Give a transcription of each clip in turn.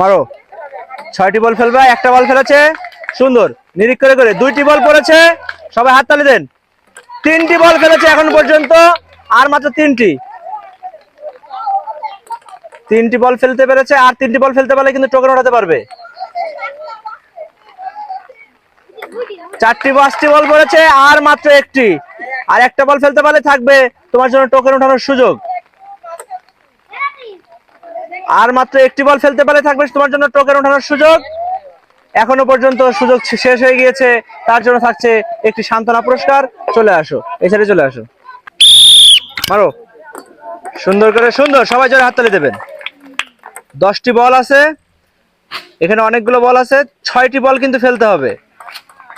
মারো। ছয়টি বল ফেলবে, একটা বল ফেলেছে। সুন্দর, নিরিখ করে করে। দুইটি বল পড়েছে। সবাই হাততালি দেন। তিনটি বল ফেলেছে এখন পর্যন্ত, আর মাত্র তিনটি। তিনটি বল ফেলতে পেরেছে, আর তিনটি বল ফেলতে পারলে কিন্তু টোকেন উঠাতে পারবে। চারটি, পাঁচটি বল পড়েছে, আর মাত্র একটি। আর একটা বল ফেলতে পারলে থাকবে, তোমার জন্য টোকেন ওঠানোর সুযোগ। আর মাত্র একটি বল ফেলতে পারলে থাকবে তোমার জন্য টোকেন ওঠানোর সুযোগ। এখনও পর্যন্ত সুযোগ শেষ হয়ে গিয়েছে, তার জন্য থাকছে একটি সান্ত্বনা পুরস্কার। চলে আসো সাইডে চলে আসো। মারো। সুন্দর করে, সুন্দর, সবাই জোরে হাততালি দেবেন। দশটি বল আছে, এখানে অনেকগুলো বল আছে, ছয়টি বল কিন্তু ফেলতে হবে।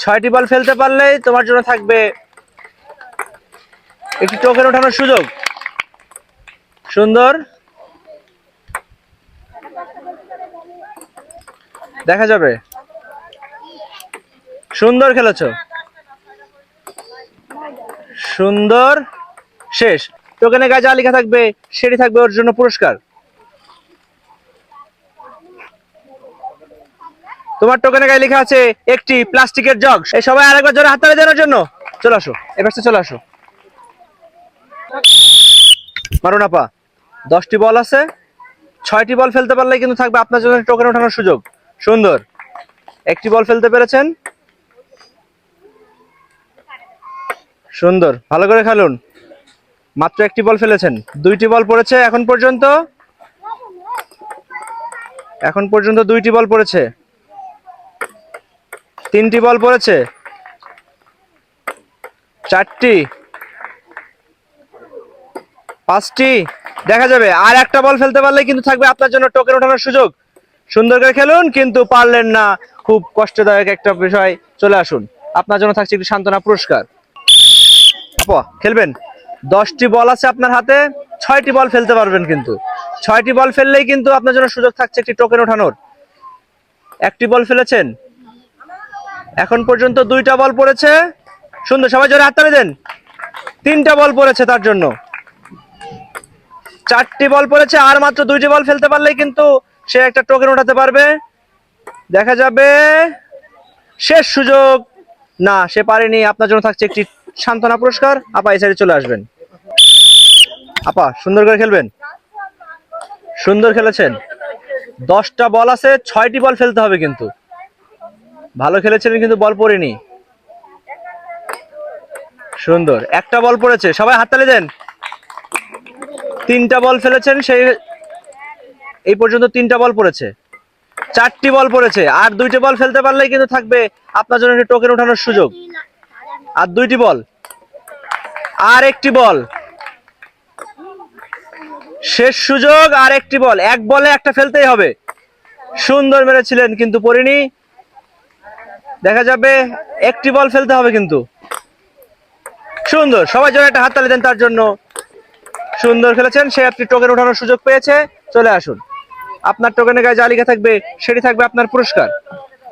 ছয়টি বল ফেলতে পারলেই তোমার জন্য থাকবে একটি টোকেন ওঠানোর সুযোগ। সুন্দর। দেখা যাবে? সুন্দর খেলেছো? সুন্দর? শেষ। টোকেনে গায়ে যা লেখা থাকবে, সেটি থাকবে ওর জন্য পুরস্কার। তোমার টোকেনে গায়ে লেখা আছে, একটি প্লাস্টিকের জগ। এই সবাই আরেকবার জোরে হাত হাততালি দেওয়ার জন্য। চলে আসো এবার চলে আসো। মারুন আপা, দশটি বল আছে, ছয়টি বল ফেলতে পারলে কিন্তু থাকবে আপনার জন্য টোকেন ওঠানোর সুযোগ। সুন্দর। একটি বল ফেলতে পেরেছেন? সুন্দর। ভালো করে খেলুন। মাত্র একটি বল ফেলেছেন। দুইটি বল পড়েছে এখন পর্যন্ত। এখন পর্যন্ত দুইটি বল পড়েছে। তিনটি বল পড়েছে। চারটি। পাঁচটি। দেখা যাবে। আর একটা বল ফেলতে পারলে কিন্তু থাকবে আপনার জন্য টোকেন ওঠানোর সুযোগ। সুন্দর করে খেলুন, কিন্তু পারলেন না। খুব কষ্টদায়ক একটা বিষয়। চলে আসুন। আপনার জন্য থাকছে একটি সান্ত্বনা পুরস্কার। খেলবেন? দশটি বল আছে আপনার হাতে, ছয়টি বল ফেলতে পারবেন কিন্তু। ছয়টি বল ফেললেই কিন্তু আপনার জন্য সুযোগ থাকছে একটি টোকেন ওঠানোর। একটি বল ফেলেছেন। এখন পর্যন্ত দুইটা বল পড়েছে। সুন্দর, সবাই জোরে হাততালি দেন। তিনটা বল পড়েছে তার জন্য। চারটি বল পড়েছে, আর মাত্র দুইটি বল ফেলতে পারলেই কিন্তু সে একটা টোকেন উঠাতে পারবে। দেখা যাবে শেষ সুযোগ। না, সে পারেনি। আপনার জন্য থাকছে একটি সান্ত্বনা পুরস্কার। আপা, এই সাইডে চলে আসবেন। আপা, সুন্দর করে খেলবেন। সুন্দর খেলেছেন। দশটা বল আছে, ছয়টি বল ফেলতে হবে কিন্তু। ভালো খেলেছিলেন কিন্তু বল পড়েনি। সুন্দর। একটা বল পড়েছে। সবাই হাততালি দেন। তিনটা বল ফেলেছেন, সেই এই পর্যন্ত তিনটা বল পড়েছে। চারটি বল পড়েছে। আর দুইটি বল ফেলতে পারলেই কিন্তু থাকবে আপনার জন্য একটি টোকেন ওঠানোর সুযোগ। আর দুইটি বল আর একটি বল শেষ সুযোগ, আর একটি বল এক বলে একটা ফেলতেই হবে। সুন্দর মেরেছিলেন কিন্তু পড়িনি দেখা যাবে একটি বল ফেলতে হবে কিন্তু। সুন্দর, সবাই জন্য একটা হাততালি দেন তার জন্য। সুন্দর খেলেছেন, সে আপনি টোকেন ওঠানোর সুযোগ পেয়েছে। চলে আসুন। আপনার টোকেনের গায়ে যা লেখা থাকবে, সেটি থাকবে আপনার পুরস্কার।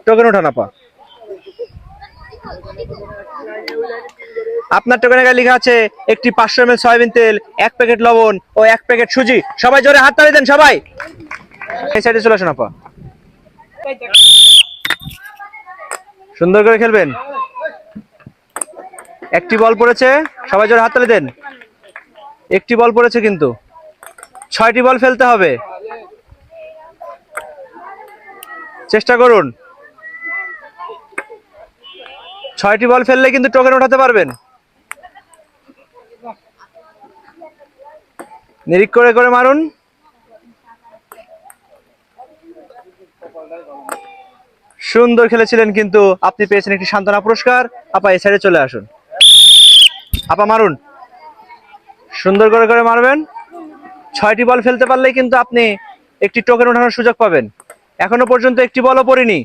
টোকেন ওঠান, আপা। আপনার টোকেনের গায়ে লেখা আছে, একটি পাঁচশো এম সয়াবিন তেল, এক প্যাকেট লবণ ও এক প্যাকেট সুজি। সবাই জোরে হাততালি দেন, সবাই। এই সাইডে চলে আসুন, আপা। সুন্দর করে খেলবেন। একটি বল পড়েছে, সবাই জোরে হাততালি দেন। একটি বল পড়েছে কিন্তু। ছয়টি বল ফেলতে হবে। চেষ্টা করুন। ছয়টি বল ফেললে কিন্তু টোকেন উঠাতে পারবেন। নিরিখ করে করে মারুন। সুন্দর খেলেছিলেন কিন্তু আপনি পেয়েছেন একটি সান্ত্বনা পুরস্কার। আপা, এই সাইডে চলে আসুন। আপা, মারুন। সুন্দর করে করে মারবেন। ছয়টি বল ফেলতে পারলেই কিন্তু আপনি একটি টোকেন ওঠানোর সুযোগ পাবেন। এখনও পর্যন্ত একটি বলও পড়িনি।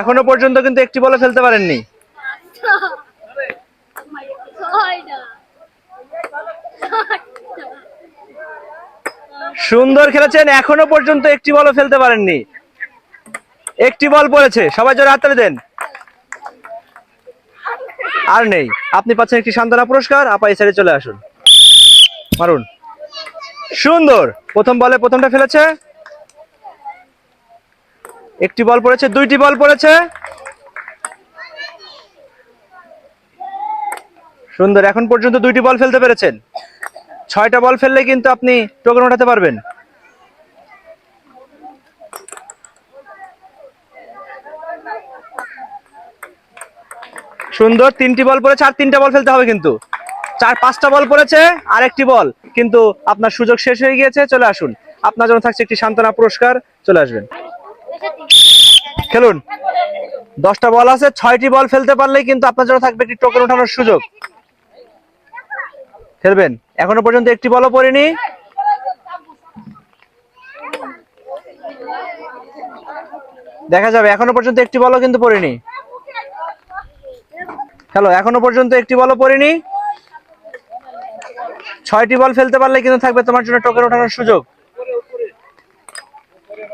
এখনও পর্যন্ত কিন্তু একটি বলও ফেলতে পারেননি। সুন্দর খেলেছেন, এখনও পর্যন্ত একটি বলও ফেলতে পারেননি। একটি বল পড়েছে, সবাই জোরে হাততালি দেন। আর নেই। আপনি পাচ্ছেন একটি সান্ত্বনা পুরস্কার, আপা এই সাইডে চলে আসুন। মারুন। সুন্দর। প্রথম বলে প্রথমটা ফেলেছে। একটি বল পড়েছে, দুইটি বল পড়েছে। সুন্দর, এখন পর্যন্ত দুইটি বল ফেলতে পেরেছেন। ছয়টা বল ফেললে কিন্তু আপনি টোকেন উঠাতে পারবেন। সুন্দর, তিনটি বল পড়েছে, আর তিনটা বল ফেলতে হবে কিন্তু। চার, পাঁচটা বল পড়েছে, আর একটি বল। কিন্তু আপনার সুযোগ শেষ হয়ে গিয়েছে, চলে আসুন। আপনার জন্য থাকছে একটি সান্ত্বনা পুরস্কার, চলে আসবেন। খেলুন। দশটা বল আছে, ছয়টি বল ফেলতে পারলে কিন্তু আপনার জন্য থাকবে একটি টোকেন ওঠানোর সুযোগ। খেলবেন। এখনও পর্যন্ত একটি বলও পড়েনি। দেখা যাবে, এখনও পর্যন্ত একটি বলও কিন্তু পড়েনি। হ্যালো এখনও পর্যন্ত একটি বলও পড়েনি। ছয়টি বল ফেলতে পারলে কিন্তু থাকবে তোমার জন্য টোকেন ওঠানোর সুযোগ।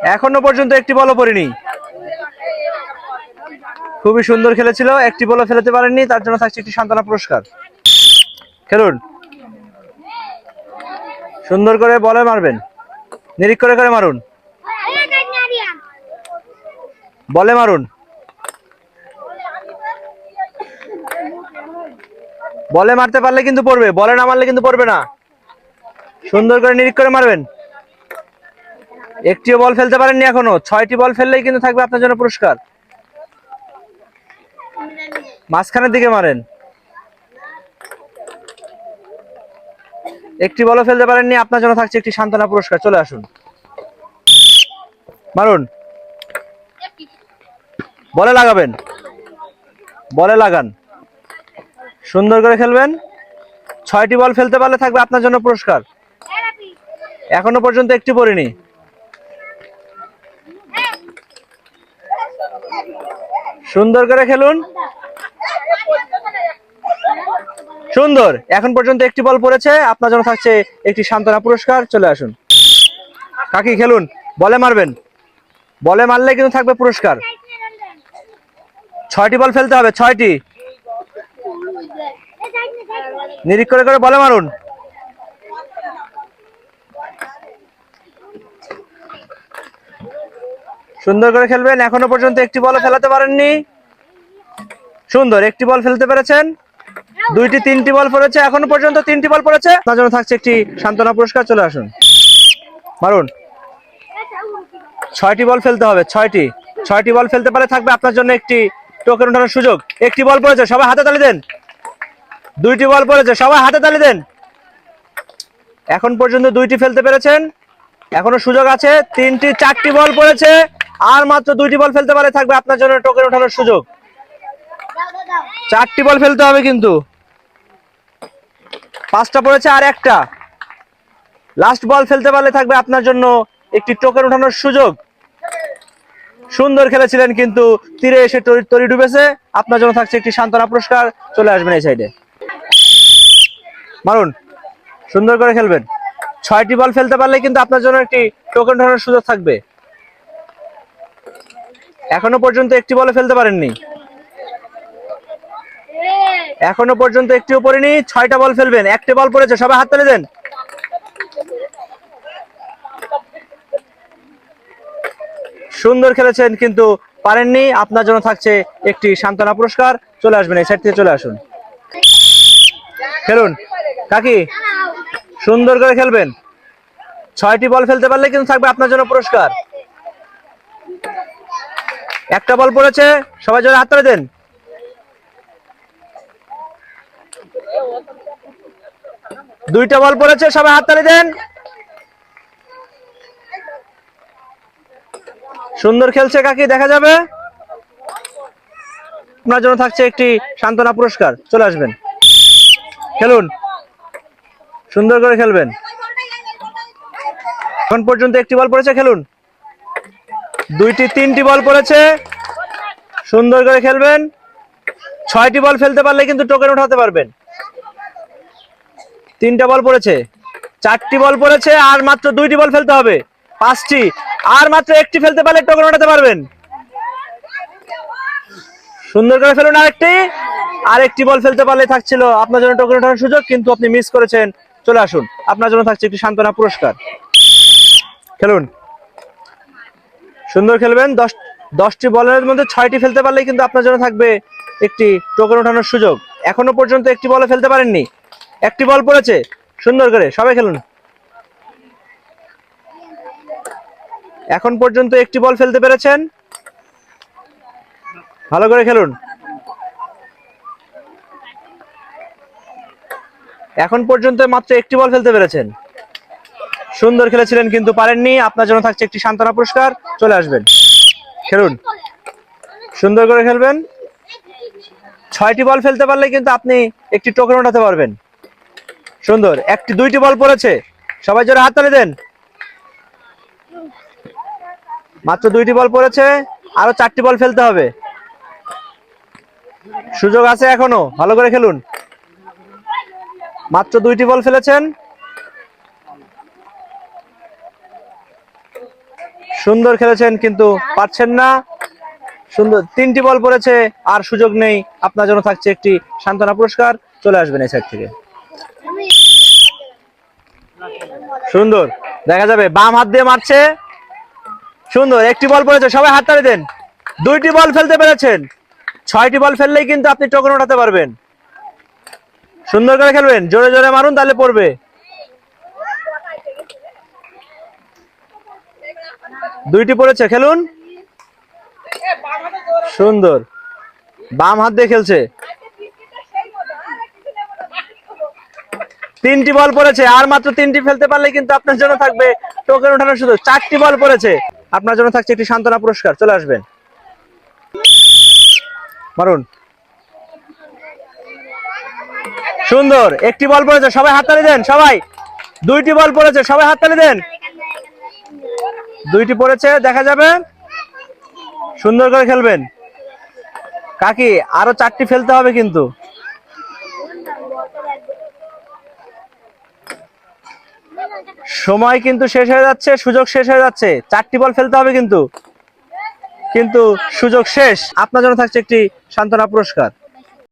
এখনও পর্যন্ত একটি বলও পড়েনি। খুবই সুন্দর খেলেছিল, একটি বলও ফেলতে পারেননি, তার জন্য থাকছে একটি সান্ত্বনা পুরস্কার। খেলুন। সুন্দর করে বলে মারবেন। নিরিখ করে করে মারুন। বলে মারুন। বলে মারতে পারলে কিন্তু পড়বে, বলে না মারলে কিন্তু পড়বে না। সুন্দর করে নিরিখ করে মারবেন। একটিও বল ফেলতে পারেননি এখনও। ছয়টি বল ফেললেই কিন্তু থাকবে আপনার জন্য পুরস্কার। মাঝখানের দিকে মারেন। একটি বলও ফেলতে পারেননি, আপনার জন্য থাকছে একটি সান্ত্বনা পুরস্কার। চলে আসুন। মারুন। বলে লাগাবেন। বলে লাগান। সুন্দর করে খেলবেন। ছয়টি বল ফেলতে পারলে থাকবে আপনার জন্য পুরস্কার। এখনও পর্যন্ত একটি পড়িনি। সুন্দর করে খেলুন। সুন্দর। এখন পর্যন্ত একটি বল পড়েছে। আপনার জন্য থাকছে একটি সান্ত্বনা পুরস্কার। চলে আসুন। কাকি, খেলুন। বলে মারবেন। বলে মারলে কিন্তু থাকবে পুরস্কার। ছয়টি বল ফেলতে হবে। ছয়টি। করে করে বলে মারুন। সুন্দর করে খেলবেন। এখনও পর্যন্ত একটি বল ফেলাতে পারেননি। সুন্দর, একটি বল ফেলতে পেরেছেন। দুইটি, তিনটি বল পড়েছে, এখনও পর্যন্ত তিনটি বল পড়েছে। আপনার জন্য থাকছে একটি সান্ত্বনা পুরস্কার, চলে আসুন। মারুন। ছয়টি বল ফেলতে হবে, ছয়টি। ছয়টি বল ফেলতে পারে, থাকবে আপনার জন্য একটি টোকেন ওঠানোর সুযোগ। একটি বল পড়েছে, সবাই হাতে তালি দেন। দুইটি বল পড়েছে, সবাই হাতে তালি দেন। এখন পর্যন্ত দুইটি ফেলতে পেরেছেন। এখনও সুযোগ আছে, তিনটি, চারটি বল পড়েছে। আর মাত্র দুইটি বল ফেলতে পারে থাকবে আপনার জন্য টোকেন ওঠানোর সুযোগ। চারটি বল ফেলতে হবে কিন্তু। পাঁচটা পড়েছে আর একটা। লাস্ট বল ফেলতে পারলে থাকবে আপনার জন্য একটি টোকেন ওঠানোর সুযোগ। সুন্দর খেলেছিলেন কিন্তু তীরে এসে তরি ডুবেছে। আপনার জন্য থাকছে একটি সান্ত্বনা পুরস্কার। চলে আসবেন এই সাইডে মারুন, সুন্দর করে খেলবেন। ছয়টি বল ফেলতে পারলে কিন্তু আপনার জন্য একটি টোকেন ওঠানোর সুযোগ থাকবে। এখনও পর্যন্ত একটি বলে ফেলতে পারেননি। এখনও পর্যন্ত একটিও পড়েনি ছয়টা বল ফেলবেন। একটি বল পড়েছে, সবাই হাত তালি দেন। সুন্দর খেলেছেন কিন্তু পারেননি, আপনার জন্য থাকছে একটি সান্ত্বনা পুরস্কার। চলে আসবেন, এই সাইড থেকে চলে আসুন। খেলুন। কাকি, সুন্দর করে খেলবেন। ছয়টি বল ফেলতে পারলে কিন্তু থাকবে আপনার জন্য পুরস্কার। একটা বল পড়েছে, সবাই জন্য হাত দেন। দুইটা বল পড়েছে, সবাই হাততালি দেন। সুন্দর খেলছে কাকি, দেখা যাবে। আপনার জন্য থাকছে একটি সান্ত্বনা পুরস্কার, চলে আসবেন। খেলুন। সুন্দর করে খেলবেন। এখন পর্যন্ত একটি বল পড়েছে, খেলুন। দুইটি, তিনটি বল পড়েছে। সুন্দর করে খেলবেন। ছয়টি বল ফেলতে পারলে কিন্তু টোকেন উঠাতে পারবেন। তিনটা বল পড়েছে। চারটি বল পড়েছে, আর মাত্র দুইটি বল ফেলতে হবে। পাঁচটি, আর মাত্র একটি ফেলতে পারলে টোকেন ওঠাতে পারবেন। সুন্দর করে ফেলুন আরেকটি। আরেকটি বল ফেলতে পারলে থাকছিল আপনার জন্য টোকেন ওঠানোর সুযোগ, কিন্তু আপনি মিস করেছেন। চলে আসুন। আপনার জন্য থাকছে একটি সান্ত্বনা পুরস্কার। খেলুন। সুন্দর খেলবেন। দশ, দশটি বলের মধ্যে ছয়টি ফেলতে পারলেই কিন্তু আপনার জন্য থাকবে একটি টোকেন ওঠানোর সুযোগ। এখনও পর্যন্ত একটি বলে ফেলতে পারেননি। একটি বল পড়েছে। সুন্দর করে সবাই খেলুন। এখন পর্যন্ত একটি বল ফেলতে পেরেছেন। ভালো করে খেলুন। এখন পর্যন্ত মাত্র একটি বল ফেলতে পেরেছেন। সুন্দর খেলেছিলেন কিন্তু পারেননি। আপনার জন্য থাকছে একটি সান্ত্বনা পুরস্কার। চলে আসবেন। খেলুন। সুন্দর করে খেলবেন। ছয়টি বল ফেলতে পারলে কিন্তু আপনি একটি টোকেন উঠাতে পারবেন। সুন্দর। একটি, দুইটি বল পড়েছে। সবাই জোরে হাত তালি দেন। মাত্র দুইটি বল পড়েছে। আরও চারটি বল ফেলতে হবে। সুযোগ আছে এখনও। ভালো করে খেলুন। মাত্র দুইটি বল ফেলেছেন। সুন্দর খেলেছেন, কিন্তু পারছেন না। সুন্দর, তিনটি বল পড়েছে, আর সুযোগ নেই। আপনার জন্য থাকছে একটি সান্ত্বনা পুরস্কার। চলে আসবেন এই সাইড থেকে। সুন্দর, দেখা যাবে, বাম হাত দিয়ে মারছে। সুন্দর, একটি বল পড়েছে, সবাই হাত তালি দেন। দুইটি বল ফেলতে পেরেছেন। ছয়টি বল ফেললেই কিন্তু আপনি টোকন উঠাতে পারবেন। সুন্দর করে খেলবেন, জোরে জোরে মারুন, তাহলে পড়বে। দুইটি পড়েছে, খেলুন। সুন্দর। বাম হাত দিয়ে খেলছে। তিনটি বল পড়েছে, আর মাত্র তিনটি ফেলতে পারলে কিন্তু আপনার জন্য থাকবে টোকেন ওঠানোর সুযোগ। চারটি বল পড়েছে, আপনার জন্য থাকছে একটি সান্ত্বনা পুরস্কার। চলে আসবেন। মারুন। সুন্দর। একটি বল পড়েছে, সবাই হাততালি দেন, সবাই। দুইটি বল পড়েছে, সবাই হাততালি দেন। দুইটি পড়েছে, দেখা যাবে। সুন্দর করে খেলবেন। কাকি, আরও চারটি ফেলতে হবে কিন্তু। সময় কিন্তু শেষ হয়ে যাচ্ছে, সুযোগ শেষ হয়ে যাচ্ছে। চারটি বল ফেলতে হবে কিন্তু। কিন্তু সুযোগ শেষ। আপনার জন্য থাকছে একটি সান্ত্বনা পুরস্কার।